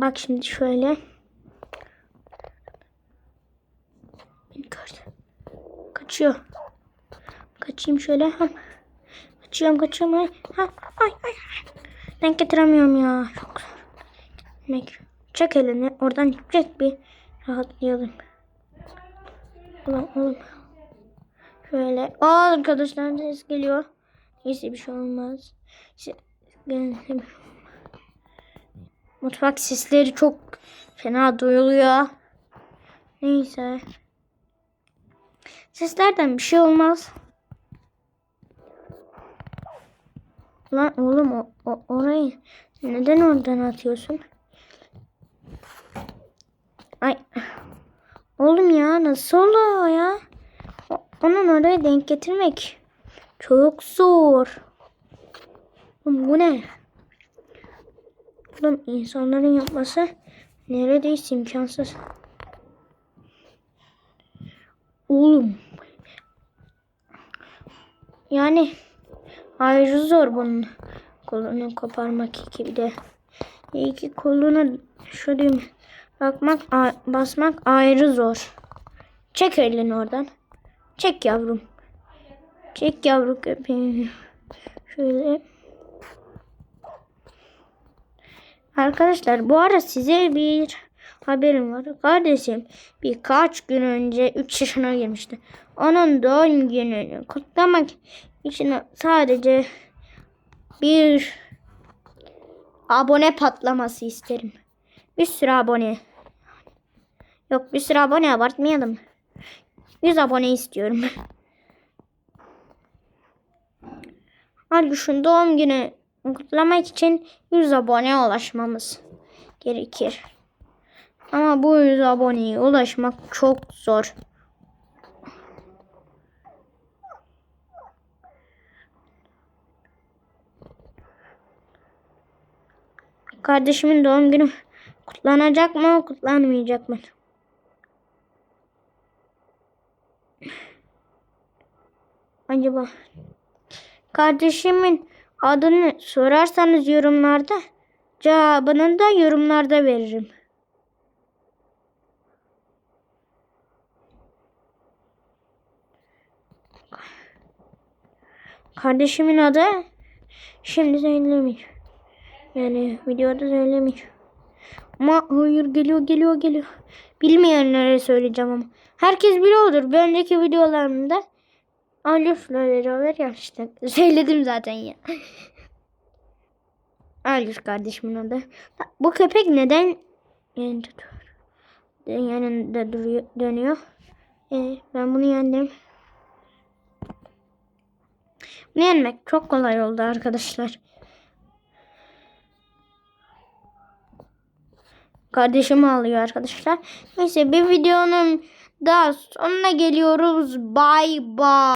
Bak şimdi şöyle. Beni gördü. Kaçıyor. Kaçayım şöyle. Ha. Kaçıyorum kaçıyorum. Ay, ha, ay, ay. Denk getiremiyorum ya. Çok zor. Çek elini. Oradan çek bir. Rahatlayalım. Ulan oğlum. Şöyle. Aa arkadaşlar ses geliyor. Neyse bir şey olmaz. Şey olmaz. Mutfak sesleri çok fena duyuluyor. Neyse. Seslerden bir şey olmaz. Lan oğlum o, o orayı neden oradan atıyorsun? Ay. Oğlum ya nasıl oluyor ya? Onun oraya denk getirmek çok zor. Bu ne? Oğlum insanların yapması neredeyse imkansız. Oğlum. Yani ayrı zor bunun kolunu koparmak gibi de. İki koluna şu düğme bakmak basmak ayrı zor. Çek elini oradan. Çek yavrum. Çek yavru köpeğim. Şöyle. Arkadaşlar bu ara size bir haberim var. Kardeşim birkaç gün önce 3 yaşına girmişti. Onun doğum gününü kutlamak için sadece bir abone patlaması isterim. Bir sürü abone. Yok bir sürü abone abartmayalım. 100 abone istiyorum. Halbuki doğum günü kutlamak için 100 aboneye ulaşmamız gerekir. Ama bu 100 aboneye ulaşmak çok zor. Kardeşimin doğum günü kutlanacak mı, kutlanmayacak mı? Acaba kardeşimin adını sorarsanız yorumlarda cevabını da yorumlarda veririm. Kardeşimin adı şimdi söylemeyeceğim. Yani videoda söylemeyeceğim. Ama hayır geliyor geliyor geliyor. Bilmeyenlere söyleyeceğim ama. Herkes biliyordur. Bir önceki videolarımda Alif beraber yapmıştık. Söyledim zaten ya. Alif kardeşimin adı. Bu köpek neden yanında duruyor? Yanında duruyor, dönüyor. Ee, ben bunu yendim. Bunu yenmek çok kolay oldu arkadaşlar. Kardeşim ağlıyor arkadaşlar. Neyse bir videonun daha sonuna geliyoruz. Bye bye.